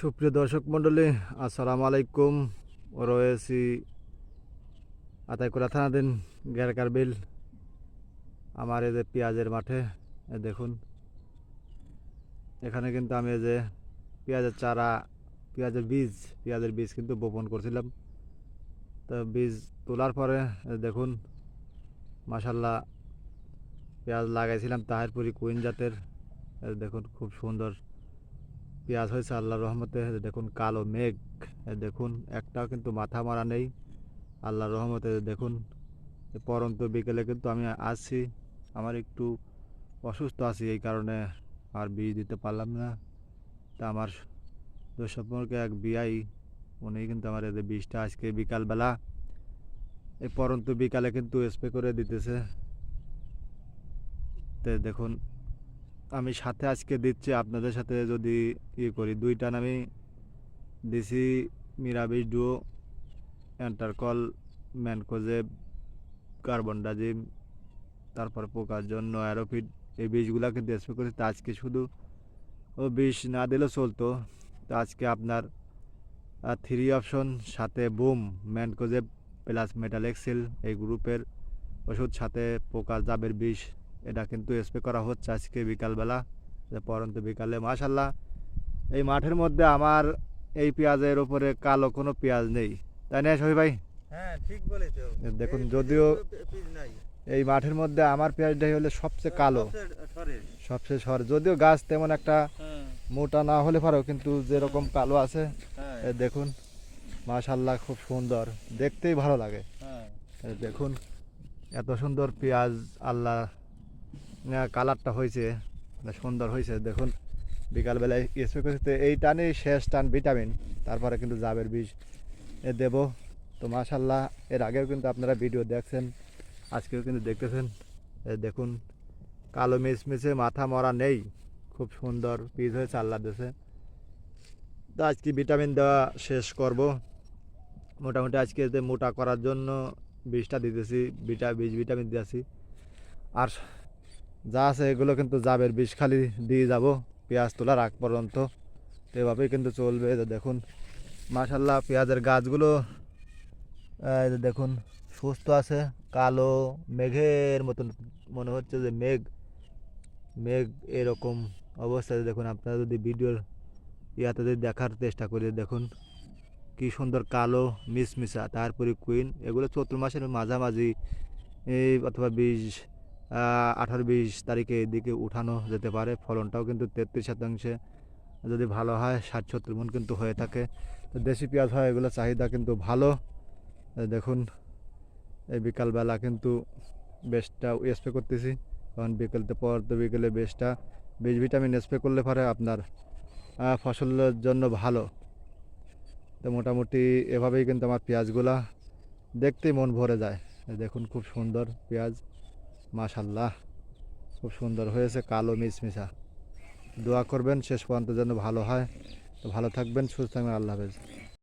সুপ্রিয় দর্শক মণ্ডলী, আসসালামু আলাইকুম। রয়েছি আতাইকুড়া থানাদিন গ্যারকার বিল, আমার এই যে পেঁয়াজের মাঠে দেখুন। এখানে কিন্তু আমি এই যে পেঁয়াজের চারা, পেঁয়াজের বীজ পেঁয়াজের বীজ কিন্তু বপন করছিলাম। তো বীজ তোলার পরে দেখুন মাসাল্লাহ পেঁয়াজ লাগাইছিলাম, তাহেরপুরি কুইন জাতের দেখুন, খুব সুন্দর পেঁয়াজ হয়েছে আল্লাহর রহমতে দেখুন কালো মেঘ দেখুন একটাও কিন্তু মাথা মারা নেই, আল্লাহর রহমতে দেখুন পরন্ত বিকেলে কিন্তু আমি আসছি, আমার একটু অসুস্থ আছি এই কারণে আর বীজ দিতে পারলাম না। তা আমার সম্পর্কে এক বিয়াই উনি কিন্তু আমার এদের বীজটা আজকে বিকালবেলা এই পরন্ত বিকালে কিন্তু স্প্রে করে দিতেছে। তো দেখুন আমি সাথে আজকে দিচ্ছি, আপনাদের সাথে যদি ইয়ে করি, দুইটা আমি দিছি Mirabis Duo Antracol mancozeb, carbendazim, তারপর পোকার জন্য অ্যারোফিড এই বীজগুলো কিন্তু স্প্রে করেছি। তা আজকে শুধু ও বিষ না দিলেও চলতো। তো আজকে আপনার থ্রি অপশন সাথে broom mancozeb plus metalaxyl এই গ্রুপের ওষুধ, সাথে পোকার জাবের বিষ এটা কিন্তু স্প্রে করা হচ্ছে আজকে বিকালবেলা পরন্ত বিকালে। মাশাল্লাহ এই মাঠের মধ্যে আমার এই পেঁয়াজের ওপরে কালো কোনো পেঁয়াজ নেই। তাই না সবই ভাই? হ্যাঁ ঠিক বলেছ। দেখুন, যদিও- এই মাঠের মধ্যে আমার পেঁয়াজটাই হলে সবচেয়ে কালো। সবচেয়ে। সর যদিও গাছ তেমন একটা হ্যাঁ। মোটা না হলে পারো কিন্তু যেরকম কালো আছে হ্যাঁ। দেখুন মাশাল্লাহ খুব সুন্দর। দেখতেই ভালো লাগে। হ্যাঁ। দেখুন এত সুন্দর পেঁয়াজ আল্লাহ কালারটা হয়েছে সুন্দর হয়েছে, দেখুন। বিকালবেলায় স্প্রে করতে এই টানই শেষ টান ভিটামিন, তারপরে কিন্তু জাবের এ দেব। তো মাশাল্লাহ এর আগেও কিন্তু আপনারা ভিডিও দেখছেন, আজকেও কিন্তু দেখতেছেন। এ দেখুন, কালো মিচমিচে মাথা মরা নেই, খুব সুন্দর পিস হয়েছে, আল্লাহ দেশে তো আজকে ভিটামিন দেওয়া শেষ করব। মোটামুটি আজকে মোটা করার জন্য বীজটা দিতেছি, বিটা, বীজ ভিটামিন দিয়েছি। আর যা আছে এগুলো কিন্তু জাবের বিষ খালি দিয়ে যাব, পেঁয়াজ তোলার আগ পর্যন্ত। এভাবেই কিন্তু চলবে দেখুন। মাশাল্লাহ পেঁয়াজের গাছগুলো দেখুন, সুস্থ আছে, কালো, মেঘের মতন মনে হচ্ছে যে মেঘ মেঘ এরকম অবস্থায় দেখুন, আপনারা যদি ভিডিওর ইয়াতে যদি দেখার চেষ্টা করি দেখুন, কি সুন্দর কালো মিসমিসা তারপরে কুইন, এগুলো চৈত্র মাসের মাঝামাঝি অথবা বিশ আঠারো বিশ তারিখে এদিকে উঠানো যেতে পারে। ফলনটাও কিন্তু তেত্রিশ শতাংশে যদি ভালো হয়, ষাট সত্তর মন কিন্তু হয়ে থাকে। তো দেশি পেঁয়াজ হয়, এগুলো চাহিদা কিন্তু ভালো। দেখুন, এই বিকালবেলা কিন্তু বেশটা স্প্রে করতেছি। কারণ বিকেলতে পর তো বিকেলে বেশটা। বীজ ভিটামিন স্প্রে করলে পরে আপনার ফসলের জন্য ভালো। তো মোটামুটি এভাবেই কিন্তু আমার পেঁয়াজগুলা দেখতেই মন ভরে যায়। দেখুন, খুব সুন্দর পেঁয়াজ। মাশাল্লাহ খুব সুন্দর হয়েছে, কালো মিসমিশা দোয়া করবেন, শেষ পর্যন্ত যেন ভালো হয়। তো ভালো থাকবেন, সুস্থ থাকবেন, আল্লাহ হাফেজ।